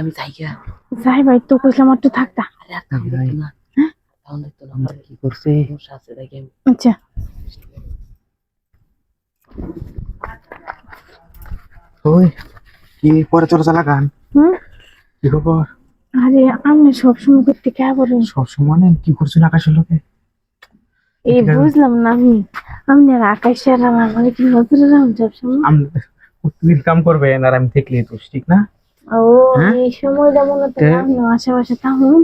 আমি যাই যাই ভাই তো কইলাম একটু থাকতা। কি করছে? সমস্যা আছে দেখি আমি। আচ্ছা। ওই কি পরে চলে চালা গান কি খবর? আরে আপনি সবসময় করতে কে বলেন সব সময় কি করছেন আকাশের লোকে? এই বুঝলাম না আমি। আপনি আর আকাশের আর আমার কি নজরে রাম সবসময় তুমি কাম করবে আর আমি দেখলে তো ঠিক না? ও হ্যাঁ? এই সময়টা মনে তো তে- আপনি আশেপাশে থাকুন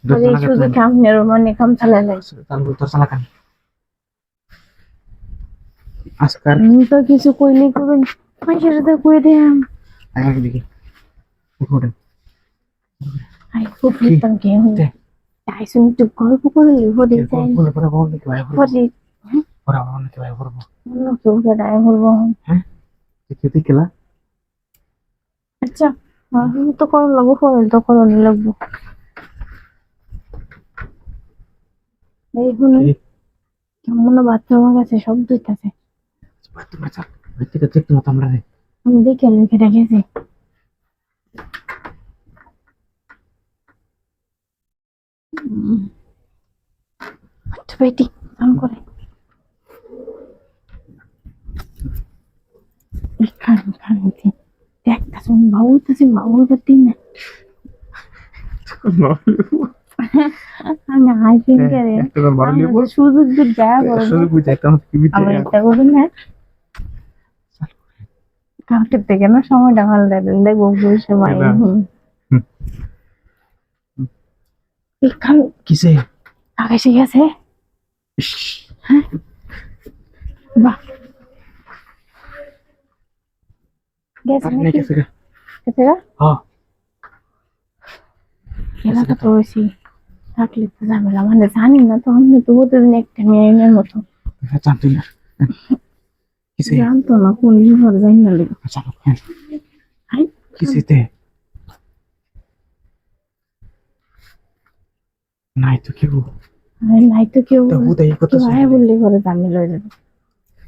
চলো আর এই সুযোগ আপনার মানে কাম চালালে। তারপর তোর চালা গান আজকাল আমি তো কিছু কইলে করবেন পয়সা তো কই আগে দেখি আই খুব? কে। তাই শুনি গল্প করে লিখে বল ভাই বল ভাই গায়ে বলব। আচ্ছা আমি তো করো লাগবো পরে তো করো লাগবো এই শুনুন কেমন বাথরুমের কাছে সব দুইটাছে চাল ওই থেকে দেখতে মতো আমরা রে আমি দেখে লিখে রেখেছি। আচ্ছা কাম করে খান খান দেখতা শুন বাবু তো বাবুর করতে না আমি করে শুধু যা বলব আমার এটা করবেন না কাউকে থেকে না সময়টা ভালো লাগে দেখব। হুম। এখান কিসে আকাশে গেছে বাহ তো থাকলে তো ঝামেলা মানে জানি না তো আমি তো প্রতিদিন একটা মেয়ের মতো। জানতুই না জানতো না কোন লিভার জানি না লেগে। চালো হ্যাঁ। কিসেতে? নাই তো কেউ। নাই তো কেউ কত আয় বললে করে দামি লয়ে যাবে।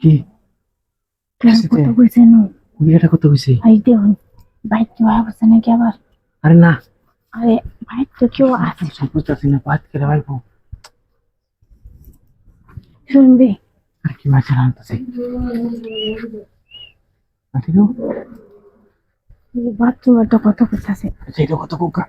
উপর থেকে ঘর ভাঙা টাঙ্গা করা বের করতে খেলব কি প্রেম সেটাই। কত কইছে নো এটা কত হয়েছে আই দেখুন বাইক কি ভাই বসে নাকি আবার আরে না আরে বাইক তো কেউ আছে সব বুঝতেছি না বাদ করে ভাইবো শুনবে আর কি মাছ আনতেছে ঠিক বাথরুম একটা কথা কইতাছে সেটা কত কোকা